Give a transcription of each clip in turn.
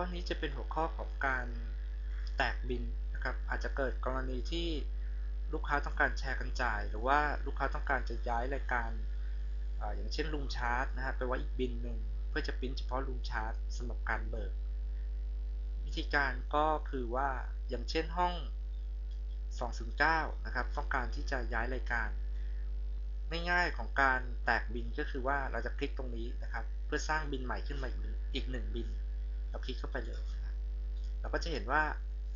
ข้อนี้จะเป็นหัวข้อของการแตกบินนะครับ อาจจะเกิดกรณีที่ลูกค้าต้องการแชร์กันจ่าย หรือว่าลูกค้าต้องการจะย้ายรายการออย่างเช่นลุงชาร์ตนะฮะไปไว้อีกบินหนึ่งเพื่อจะพิมพ์เฉพาะลุงชาร์ตสำหรับการเบิก วิธีการก็คือว่าอย่างเช่นห้อง209นะครับต้องการที่จะย้ายรายการง่ายๆของการแตกบินก็คือว่าเราจะคลิกตรงนี้นะครับ เพื่อสร้างบินใหม่ขึ้นมาอีกหนึ่งบิน เราคลิกเข้าไปเลยนะเราก็จะเห็นว่า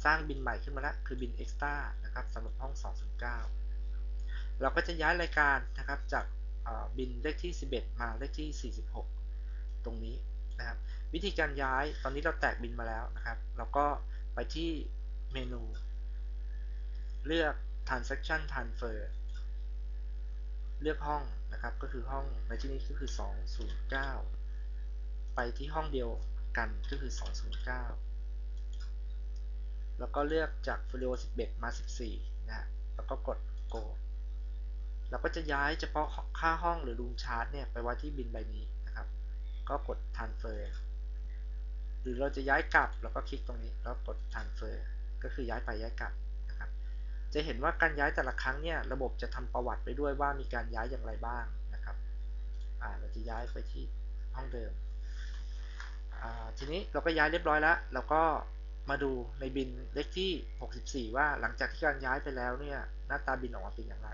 สร้างบินใหม่ขึ้นมาแล้วคือบิน extra นะครับสำหรับห้อง 209 เราก็จะย้ายรายการนะครับจากบินเลขที่ 11 มาเลขที่ 46 ตรงนี้นะครับ วิธีการย้ายตอนนี้เราแตกบินมาแล้วนะครับ เราก็ไปที่เมนู เลือก transaction transfer เลือกห้องนะครับ ก็คือห้องในที่นี้ก็คือ 209 ไปที่ห้องเดียว กันก็คือ 209 แล้วก็เลือกจาก folio 11 มา 14 นะแล้วก็กด go เราก็จะย้ายเฉพาะค่าห้องหรือรูมชาร์ตเนี่ยไปไว้ที่บินใบนี้นะครับ ก็กด transfer หรือเราจะย้ายกลับเราก็คลิกตรงนี้แล้วกด transfer ก็คือย้ายไปย้ายกลับจะเห็นว่าการย้ายแต่ละครั้งเนี่ยระบบจะทำประวัติไปด้วยว่ามีการย้ายอย่างไรบ้างนะครับเราจะย้ายไปที่ห้องเดิม ทีนี้เราก็ย้ายเรียบร้อยแล้ว เราก็มาดูในบินเลขที่ 64 ว่าหลังจากที่การย้ายไปแล้วเนี่ยหน้าตาบินออกมาเป็นอย่างไร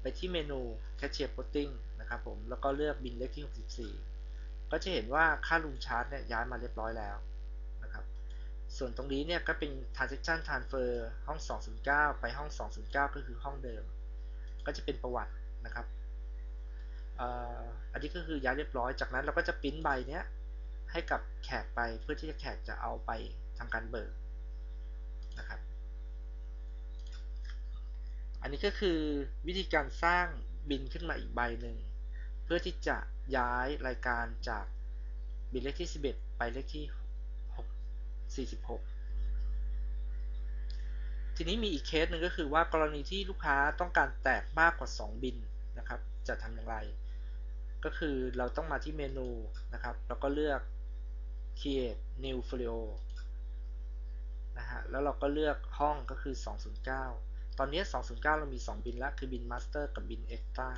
ไปที่เมนู Cashier Plotting นะครับผมแล้วก็เลือกบินเลขที่ 64 ก็จะเห็นว่าค่าลุงชาร์ตเนี่ยย้ายมาเรียบร้อยแล้วนะครับส่วนตรงนี้เนี่ยก็เป็น transaction transfer ห้อง 209 ไปห้อง 209 ก็คือห้องเดิม ก็จะเป็นประวัตินะครับ อันนี้ก็คือย้ายเรียบร้อย จากนั้นเราก็จะพิมพ์ใบเนี้ยให้กับแขกไปเพื่อที่จะแขกจะเอาไปทำการเบิกนะครับ อันนี้ก็คือวิธีการสร้างบินขึ้นมาอีกใบหนึ่งเพื่อที่จะย้ายรายการจากบินเลขที่ 11 ไปเลขที่46 ทีนี้มีอีกเคสหนึ่งก็คือว่ากรณีที่ลูกค้าต้องการแตกมากกว่า 2 บินนะครับ จะทำอย่างไร ก็คือเราต้องมาที่เมนูนะครับ แล้วก็เลือก create new folio นะฮะ แล้วเราก็เลือกห้องก็คือ 209 ตอนนี้ 209 เรามี 2 บินแล้วคือบิน master กับบิน extra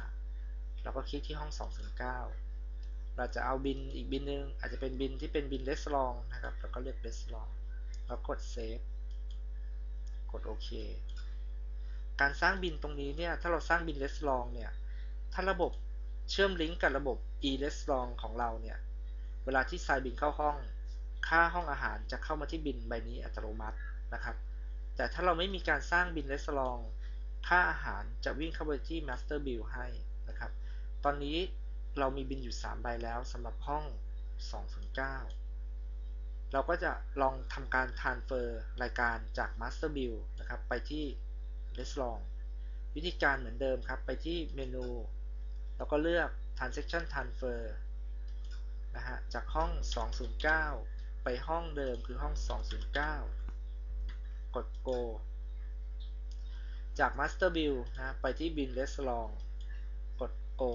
เราก็คลิกที่ห้อง 209 เราจะเอาบินอีกบินหนึ่งอาจจะเป็นบินที่เป็นบินเลสลองนะครับ แล้วก็เลือกเลสลองแล้วกดเซฟกดโอเค การสร้างบินตรงนี้เนี่ย ถ้าเราสร้างบินเลสลองเนี่ย ถ้าระบบ เชื่อมลิงก์กับระบบ e l e s l o n g ของเราเนี่ย เวลาที่ไซบินเข้าห้อง ค่าห้องอาหารจะเข้ามาที่บินใบนี้อัตโนมัตินะครับ แต่ถ้าเราไม่มีการสร้างบินเลสลองค่าอาหารจะวิ่งเข้าไปที่ master bill ให้นะครับ ตอนนี้เรามีบินอยู่ 3 ใบแล้วสำหรับห้อง 209 เราก็จะลองทำการ transfer รายการจาก master bill นะครับ ไปที่ l e s l o n g วิธีการเหมือนเดิมครับ ไปที่เมนู แล้วก็เลือก transaction transfer นะฮะ จากห้อง 209 ไปห้องเดิมคือห้อง 209 กด go จาก master bill นะไปที่บิน l e s l o n g กด go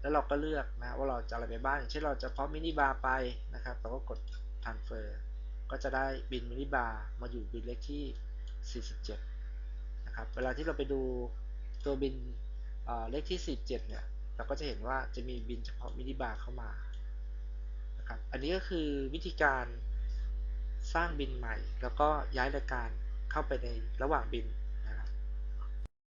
แล้วเราก็เลือกนะว่าเราจะอะไรไปบ้างเช่นเราจะเพาะมินิบาร์ไปนะครับเราก็กด transfer ก็จะได้บินมินิบาร์มาอยู่บินเลขที่ 47 นะครับ เวลาที่เราไปดูตัวบิน เลขที่ 47 เนี่ย เราก็จะเห็นว่าจะมีบินเฉพาะมินิบาร์เข้ามานะครับอันนี้ก็คือวิธีการสร้างบินใหม่ แล้วก็ย้ายรายการเข้าไปในระหว่างบิน